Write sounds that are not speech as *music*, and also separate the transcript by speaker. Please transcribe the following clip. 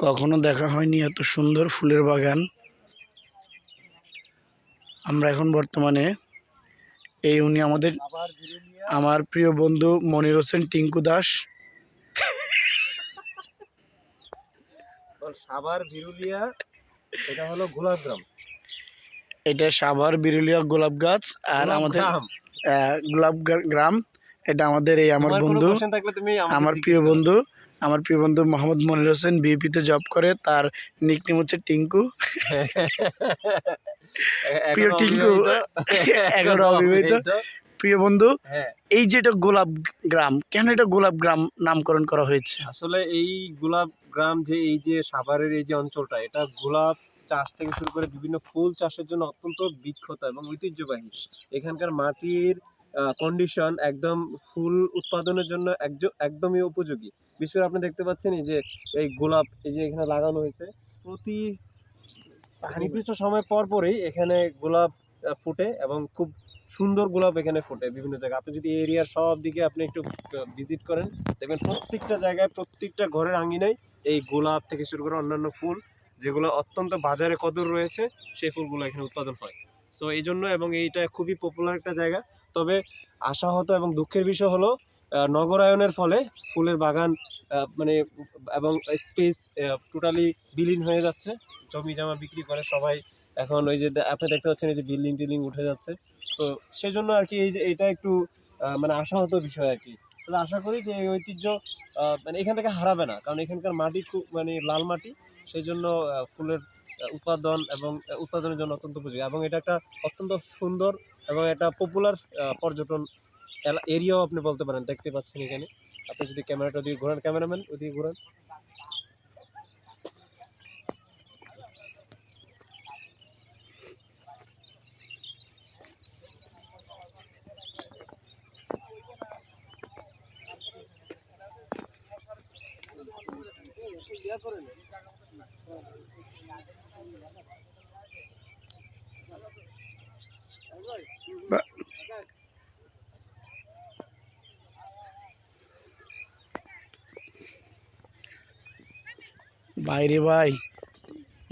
Speaker 1: কখনো দেখা হয়নি এত সুন্দর ফুলের বাগান। আমরা এখন বর্তমানে এই উনি আমাদের আমার প্রিয় বন্ধু মনির হোসেন টিঙ্কু দাস।
Speaker 2: সাবার বিরুলিয়া এটা হলো
Speaker 1: এটা সাভার বিরুলিয়া গোলাপ গাছ আর আমাদের গোলাপ গ্রাম এটা আমাদের এই আমার বন্ধু আমার প্রিয় বন্ধু আমার প্রিয় বন্ধু মোহাম্মদ মনির হোসেন বিএপিতে জব করে তার নিকনেম হচ্ছে টিঙ্কু। *laughs* প্রিয় টিঙ্কু। *laughs* এখনও অবিবাহিত। প্রিয় বন্ধু
Speaker 2: হ্যাঁ।
Speaker 1: এই যে এটা গোলাপ গ্রাম কেন এটা গোলাপ গ্রাম নামকরণ করা হয়েছে?
Speaker 2: আসলে এই গোলাপ গ্রাম যে এই যে সাভারের এই যে অঞ্চলটা এটা গোলাপ চাষ থেকে শুরু করে বিভিন্ন ফুল চাষের জন্য অত্যন্ত বিখ্যাত এবং ঐতিহ্যবাহী। এখানকার মাটির কন্ডিশন একদম ফুল উৎপাদনের জন্য একদমই উপযোগী। বিশেষ করে আপনি দেখতে পাচ্ছেন এই যে, এই গোলাপ, এই যে এখানে লাগানো হয়েছে, প্রতি নির্দিষ্ট সময় পর পরই এখানে গোলাপ ফুটে এবং খুব সুন্দর গোলাপ এখানে ফোটে বিভিন্ন জায়গায়। আপনি যদি এরিয়ার সব দিকে আপনি একটু ভিজিট করেন, দেখবেন প্রত্যেকটা জায়গায় প্রত্যেকটা ঘরের আঙ্গিনায় এই গোলাপ থেকে শুরু করে অন্যান্য ফুল যেগুলো অত্যন্ত বাজারে কদর রয়েছে, সেই ফুলগুলো এখানে উৎপাদন হয়। সো এই জন্য এবং এইটা খুবই পপুলার একটা জায়গা। তবে আশাহত এবং দুঃখের বিষয় হলো নগরায়নের ফলে ফুলের বাগান মানে এবং স্পেস টোটালি বিলীন হয়ে যাচ্ছে। জমি জমা বিক্রি করে সবাই এখন ওই যে আপনি দেখতে পাচ্ছেন এই যে বিল্ডিং টিল্ডিং উঠে যাচ্ছে। তো সেই জন্য আর কি এই যে এটা একটু মানে আশাহত বিষয় আর কি। তাহলে আশা করি যে এই ঐতিহ্য মানে এখান থেকে হারাবে না। কারণ এখানকার মাটি খুব মানে লাল মাটি সেই জন্য ফুলের উৎপাদন এবং উৎপাদনের জন্য অত্যন্ত উপযোগী এবং এটা একটা অত্যন্ত সুন্দর এবং একটা পপুলার পর্যটন এরিয়াও আপনি বলতে পারেন, দেখতে পাচ্ছেন এখানে। আপনি যদি ক্যামেরাটা ওদিকে ঘোরান, ক্যামেরাম্যান ওদিকে ঘোরান।
Speaker 1: বা- বাইরে ভাই।